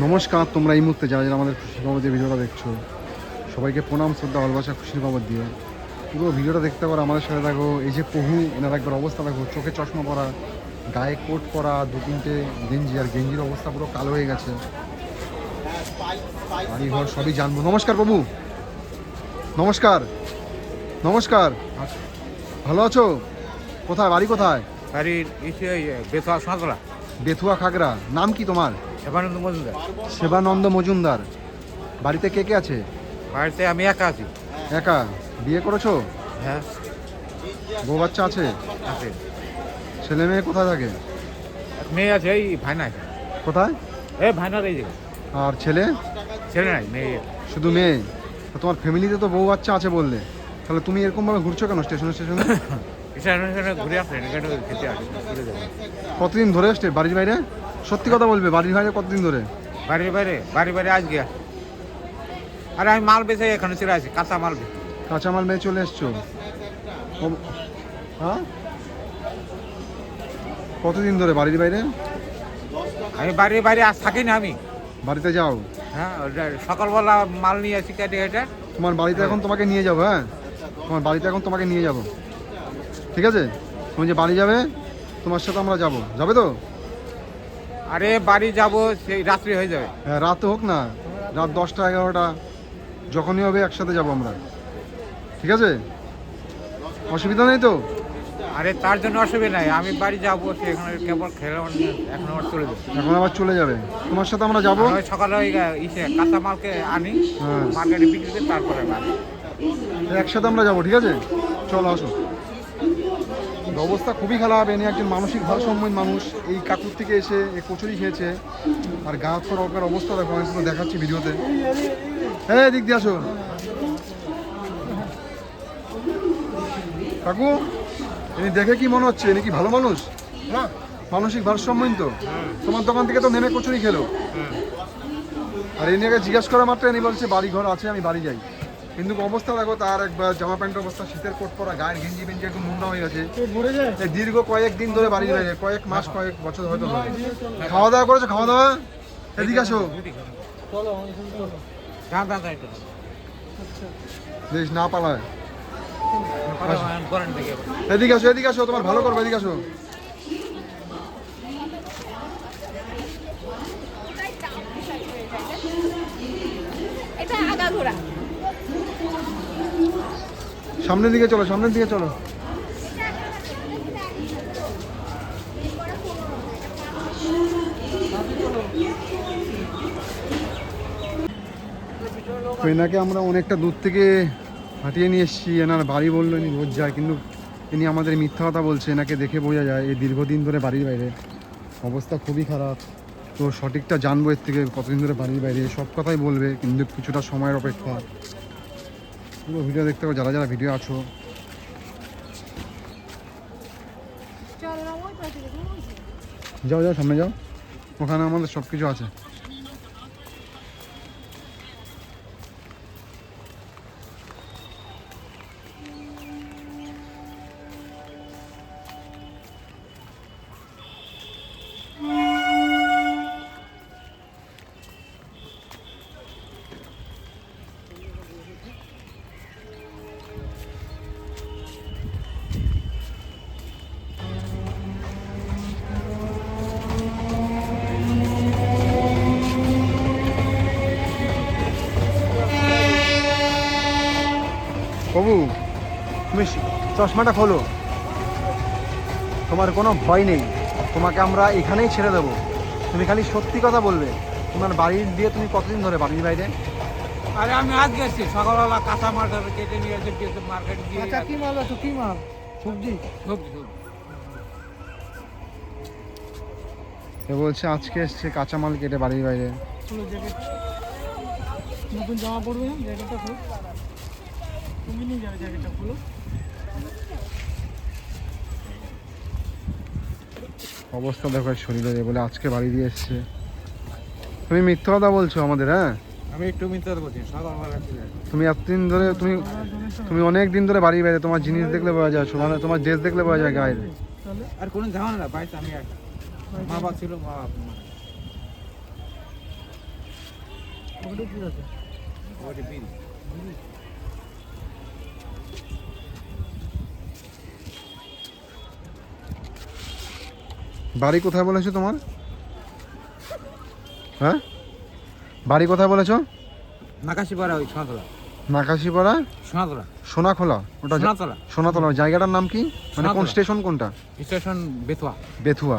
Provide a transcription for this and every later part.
নমস্কার তোমরা এই মুহূর্তে যারা যারা আমাদের খুশি খবর দিয়ে ভিডিওটা দেখছ সবাইকে প্রণাম শ্রদ্ধা ভালোবাসা খুশির খবর দিয়ে। পুরো ভিডিওটা দেখতে পারো আমাদের সাথে দেখো এই যে পহু এনার একবার অবস্থা দেখো চোখে চশমা পরা গায়ে কোট পরা দু তিনটে গেঞ্জি আর গেঞ্জির অবস্থা পুরো কালো হয়ে গেছে। বাড়ি ঘর সবই জানব। নমস্কার বাবু। নমস্কার। নমস্কার। ভালো আছো? কোথায়? বাড়ি কোথায়? বাড়ির ইসে বেথা বেথুয়া খাগড়া। নাম কি তোমার? এবানন্দ মজুমদার। সেবানন্দ মজুমদার। বাড়িতে কে কে আছে? বাড়িতে আমি একা আছি। একা? বিয়ে করেছ? হ্যাঁ। বউ বাচ্চা আছে? আছে। ছেলে মেয়ে কোথায় থাকে? মেয়ে আছে এই ভাইনা কোথায়? এই ভাইনার এই আর ছেলে? ছেলে নাই মেয়ে। শুধু মেয়ে? তো তোমার ফ্যামিলিতে তো বউ বাচ্চা আছে বললে। তাহলে তুমি এরকম ভাবে ঘুরছো কেন স্টেশনে স্টেশনে? এখানে ঘুরে আসলেন এখানে খেতে আসে কতদিন ধরে আসছে বাড়ির বাইরে? সত্যি কথা বলবে বাড়ির বাইরে কতদিন ধরে? বাড়ির বাইরে বাড়ি বাইরে আজকে। আরে আমি মাল বেচে এখানে চলে আসি কাঁচা মাল কাঁচা মাল মেয়ে চলে এসছো? হ্যাঁ? কতদিন ধরে বাড়ির বাইরে? আমি বাড়ির বাইরে আজ থাকি না আমি। বাড়িতে যাও। হ্যাঁ সকালবেলা মাল নিয়ে আসি কেটে কেটে তোমার বাড়িতে এখন তোমাকে নিয়ে যাব হ্যাঁ? তোমার বাড়িতে এখন তোমাকে নিয়ে যাব। ঠিক আছে? তুমি যে বাড়ি যাবে তোমার সাথে আমরা যাব। যাবে তো? আরে বাড়ি যাব সেই রাত্রি হয়ে যাবে। হ্যাঁ রাত হোক না রাত দশটা এগারোটা যখনই হবে একসাথে যাব আমরা। ঠিক আছে? অসুবিধা নেই তো? আরে তার জন্য অসুবিধা নাই আমি বাড়ি যাব সেখানে কেবল খেলে এখন আমার চলে যাবে। এখন আবার চলে যাবে। তোমার সাথে আমরা যাব? আমি সকালে ওই ইসে কাঁচা মালকে আনি হ্যাঁ। মার্কেটে বিক্রি করে তারপরে একসাথে আমরা যাব ঠিক আছে? চলো আসো। অবস্থা খুবই খারাপ। এনে একজন মানসিক ভারসাম্যহীন মানুষ। এই কাকুর থেকে এসে এই কচুরি খেয়েছে। আর গা হাত অবস্থা দেখো আমি শুধু দেখাচ্ছি ভিডিওতে। হ্যাঁ দিক দিয়ে আসো। কাকু ইনি দেখে কি মনে হচ্ছে? ইনি কি ভালো মানুষ? হ্যাঁ। মানসিক ভারসাম্যহীন তো? তোমার দোকান থেকে তো নেমে কচুরি খেলো। আর এনে আগে জিজ্ঞাসা করা মাত্র ইনি বলছে বাড়ি ঘর আছে আমি বাড়ি যাই। কিন্তু অবস্থা দেখো তার একবার জামা প্যান্ট অবস্থা শীতের কোট পরা গায়ের গেঞ্জি বেঞ্জি একটু মুন্ডা হয়ে গেছে। দীর্ঘ কয়েক দিন ধরে বাড়ি বাইরে কয়েক মাস কয়েক বছর হয়তো খাওয়া দাওয়া করেছ খাওয়া দাওয়া? এদিকে আসো। বেশ না পালায়। এদিকে আসো এদিকে আসো তোমার ভালো করব এদিকে আসো। এটা আগাগোড়া সামনের দিকে চলো, সামনের দিকে চলো। তো এনাকে আমরা অনেকটা দূর থেকে হাঁটিয়ে নিয়ে এসেছি, এনার বাড়ি বলল ইনি রোজ যায়, কিন্তু ইনি আমাদের মিথ্যা কথা বলছে, এনাকে দেখে বোঝা যায় এই দীর্ঘদিন ধরে বাড়ির বাইরে। অবস্থা খুবই খারাপ। তো সঠিকটা জানব এর থেকে কতদিন ধরে বাড়ির বাইরে, সব কথাই বলবে, কিন্তু কিছুটা সময়ের অপেক্ষা। পুরো ভিডিও দেখতে পাবো যারা যারা ভিডিও আছো। যাও যাও সামনে যাও। ওখানে আমাদের সব কিছু আছে। চশমাটা খোলো। তোমার কোনো ভয় নেই। তোমাকে আমরা এখানেই ছেড়ে দেবো। তুমি খালি সত্যি কথা বলবে। তোমার বাড়ির দিয়ে তুমি কতদিন ধরে বাড়ির বাইরে? আরে আমি আজকে এসেছি সকালবেলা কাঁচা মার্কেট কেটে নিয়ে এসে মার্কেট দিয়ে আচ্ছা কি মাল আছে? কি মাল? সবজি? সবজি সবজি। এ বলছে আজকে এসছে কাঁচামাল কেটে বাড়ির বাইরে। নতুন জামা পরবে জ্যাকেটটা খুলো। তুমি নিয়ে যাবে জ্যাকেটটা খুলো। অবস্থা দেখো এর শরীরে বলে আজকে বাড়ি দিয়ে এসছে। তুমি মিথ্যা কথা বলছো আমাদের হ্যাঁ? আমি একটু মিথ্যা বলছি সকালবেলা চলে আসি। তুমি এতদিন ধরে তুমি তুমি অনেক দিন ধরে বাড়ি বাইরে তোমার জিনিস দেখলে পাওয়া যায় মানে তোমার ড্রেস দেখলে পাওয়া যায় গায়ের তাহলে আর কোনো ঝামেলা না বাড়িতে আমি এক মা বাবা ছিল মা বাবা বাড়ি কোথায় বলেছ তোমার? হ্যাঁ? বাড়ি কোথায় বলেছ? নাকাশিপাড়া ওই সোনাতলা। নাকাশিপাড়া? সোনাতলা। সোনাখোলা। ওটা সোনাতলা। সোনাতলা। জায়গাটার নাম কি? মানে কোন স্টেশন কোনটা? স্টেশন বেতুয়া। বেথুয়া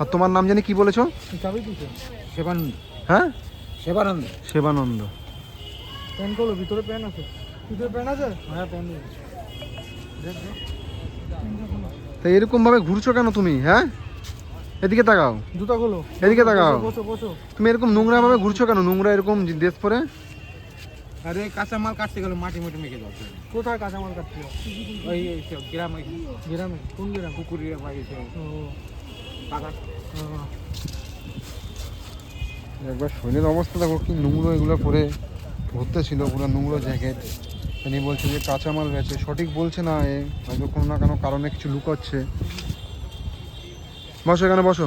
আর তোমার নাম জানি কি বলেছ? সেবানন্দ। হ্যাঁ? সেবানন্দ। সেবানন্দ। প্যান করল ভিতরে প্যান আছে। ভিতরে প্যান আছে? হ্যাঁ প্যান দেখ। তা এরকম ভাবে ঘুরছো কেন তুমি হ্যাঁ? এদিকে তাকাও। জুতা খোলো। এদিকে তাকাও। বসো বসো তুমি এরকম নোংরা ভাবে ঘুরছো কেন? নোংরা এরকম ড্রেস পরে? আরে কাঁচা মাল কাটতে গেলে মাটি মাটি মেখে যাওয়া কোথায় কাঁচামাল কাটছিল ওই এই সব ওই গ্রামে? কোন গ্রাম? ও। বাগান। ও, একবার শরীরের অবস্থা দেখো কি নোংরো এগুলো পরে ঘুরতে ছিল পুরো নোংরা জ্যাকেট তিনি বলছে যে কাঁচামাল গেছে। সঠিক বলছে না এ। হয়তো কোনো না কোনো কারণে কিছু লুকাচ্ছে। বসো এখানে বসো।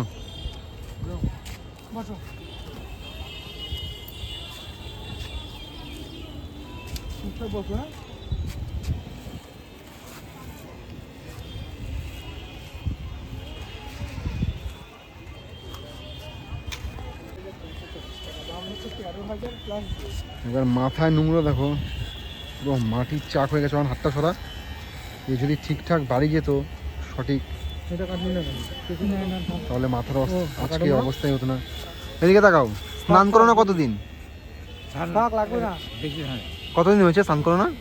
বসো। বসো হ্যাঁ? এবার মাথায় নোংরা দেখো। পুরো মাটির চাক হয়ে গেছে আমার হাতটা সরা। এ যদি ঠিকঠাক বাড়ি যেত সঠিক। তাহলে মাথার অবস্থা- আজকে? অবস্থাই হতো না। এদিকে তাকাও স্নান করো না কতদিন? থাক, লাগবে না। বেশি কতদিন হয়েছে স্নান করো না?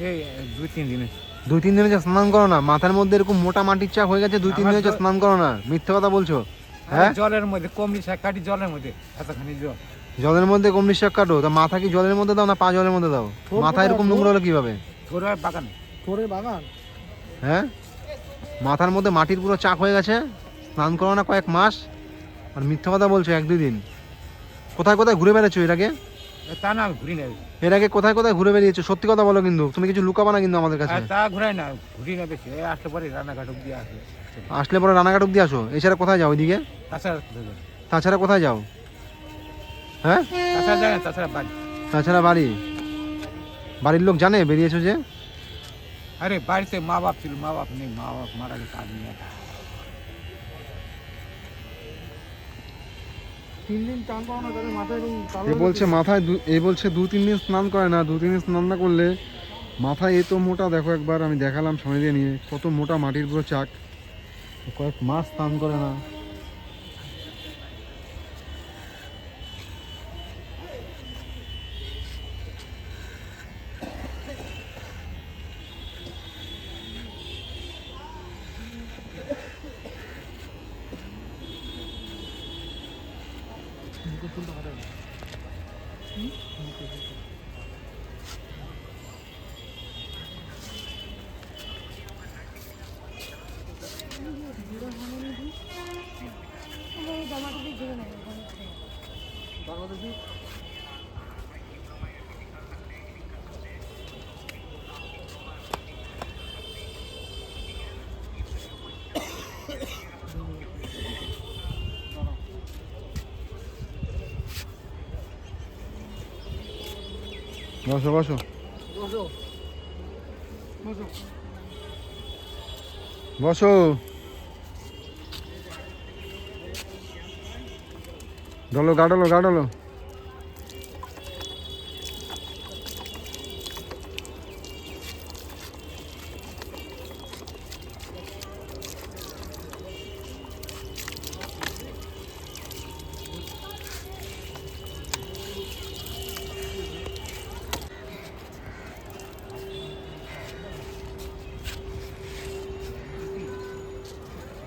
এই দুই তিন দিনে। দুই তিন দিন হয়েছে স্নান করো না মাথার মধ্যে এরকম মোটা মাটির চাক হয়ে গেছে দুই তিন দিন হয়েছে স্নান করো না। মিথ্যে কথা বলছো? হ্যাঁ? জলের মধ্যে কমলি শাক কাটি জলের মধ্যে। এতখানি জল। জলের মধ্যে কমলি শাক কাটো তা মাথা কি জলের মধ্যে দাও না পা জলের মধ্যে দাও? মাথা কোথায়? এরকম? নোংরা হলো কীভাবে? তোর বাগান। বাগান? হ্যাঁ? মাথার মধ্যে মাটির পুরো চাক হয়ে গেছে স্নান করো না কয়েক মাস আর মিথ্যা কথা বলছো এক দুই দিন। কোথায় কোথায় ঘুরে বেড়াচ্ছো এর আগে? এ তা না ঘুরি না এর আগে কোথায় কোথায় ঘুরে বেরিয়েছো সত্যি কথা বলো কিন্তু তুমি কিছু লুকাবা না কিন্তু আমাদের কাছে। আর তা ঘুরাই না ঘুরি না বেশি পরে রান্নাঘাট অব্দি আসে আসলে পরে রানাঘাট অব্দি আসো এছাড়া কোথায় যাও ওইদিকে? তাছাড়া কোথায় যাবে? তাছাড়া কোথায় যাও? হ্যাঁ? তাছাড়া তাছাড়া বাড়ি। তাছাড়া বাড়ি? বাড়ির লোক জানে বেরিয়েছো যে? আরে বাড়িতে মা বাপ ছিল মা বাপ নেই মা বাপ মারা গেছে আদমি। তিন দিন টান পাও না তাদের মাথায় এ বলছে মাথায় দু- এ বলছে দু তিন দিন স্নান করে না দু তিন দিন স্নান না করলে মাথায় এ তো মোটা দেখো একবার আমি দেখালাম সময় দিয়ে নিয়ে কত মোটা মাটির পুরো চাক। কয়েক মাস স্নান করে না। বসো বসো বসো বসো বসো ডলো গাডলো গাডলো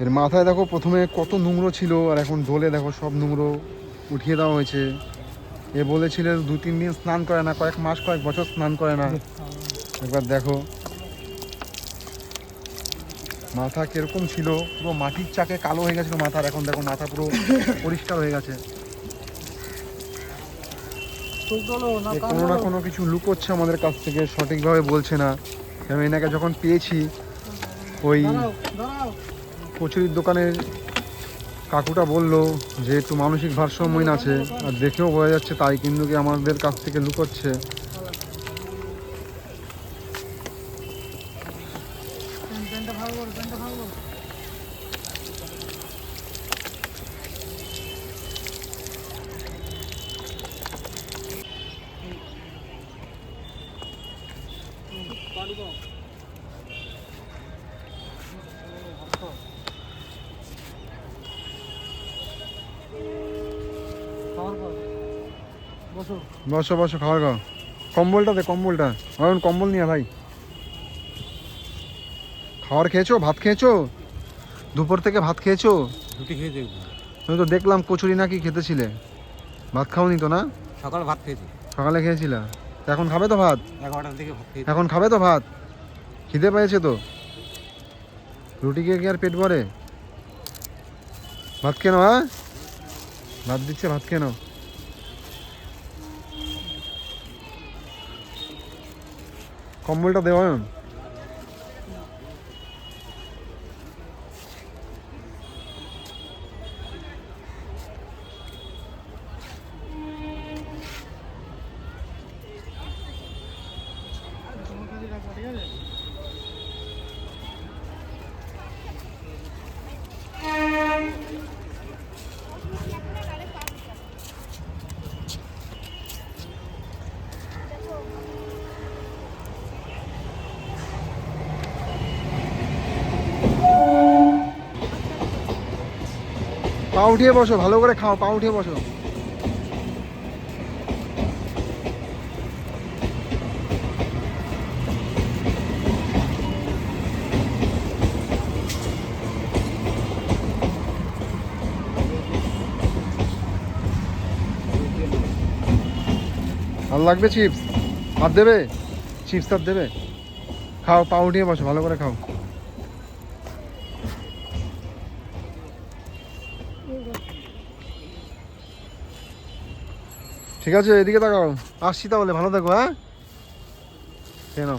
এর মাথায় দেখো প্রথমে কত নোংরো ছিল, আর এখন ডোলে দেখো সব নোংরো উঠিয়ে দেওয়া হয়েছে। এ বলেছিল দু তিন দিন স্নান করে না, কয়েক মাস, কয়েক বছর স্নান করে না। একবার দেখো। মাথা কীরকম ছিল, পুরো মাটির চাকে কালো হয়ে গেছিল মাথার, এখন দেখো মাথা পুরো পরিষ্কার হয়ে গেছে। কান না কোনো কিছু লুকোচ্ছে আমাদের কাছ থেকে, সঠিকভাবে বলছে না। আমি এনাকে যখন পেয়েছি, ওই কচুরির দোকানের কাকুটা বলল যে একটু মানসিক ভারসাম্যহীন আছে, আর দেখেও বোঝা যাচ্ছে তাই কিন্তু কি আমাদের কাছ থেকে লুকোচ্ছে। ভালো বসো। বসো খাওয়া খাও। কম্বলটা দে কম্বলটা। অয়ন কম্বল নিয়ে ভাই। খাওয়ার খেয়েছো? ভাত খেয়েছো? দুপুর থেকে ভাত খেয়েছো? রুটি খেয়ে দেখব। তুমি তো দেখলাম কচুরি নাকি খেতেছিলে। ভাত খাওনি তো না? সকাল ভাত খেয়েছি। সকালে খেয়েছিলা? এখন খাবে তো ভাত? এগারোটার দিকে ভাত খেয়েছি। এখন খাবে তো ভাত? খিদে পেয়েছে তো? রুটি খেয়ে কি আর পেট ভরে? ভাত খেয়ে নাও হ্যাঁ? ভাত দিচ্ছে ভাত খেয়ে নাও কম্বলটা দেওয়া তোমার পা উঠিয়ে বসো, ভালো করে খাও পা উঠিয়ে বসো। ভালো লাগবে চিপস? আর দেবে? চিপস আর দেবে? খাও পা উঠিয়ে বসো, ভালো করে খাও। ঠিক আছে এদিকে তাকাও। আসছি তাহলে ভালো থাকো হ্যাঁ? কেন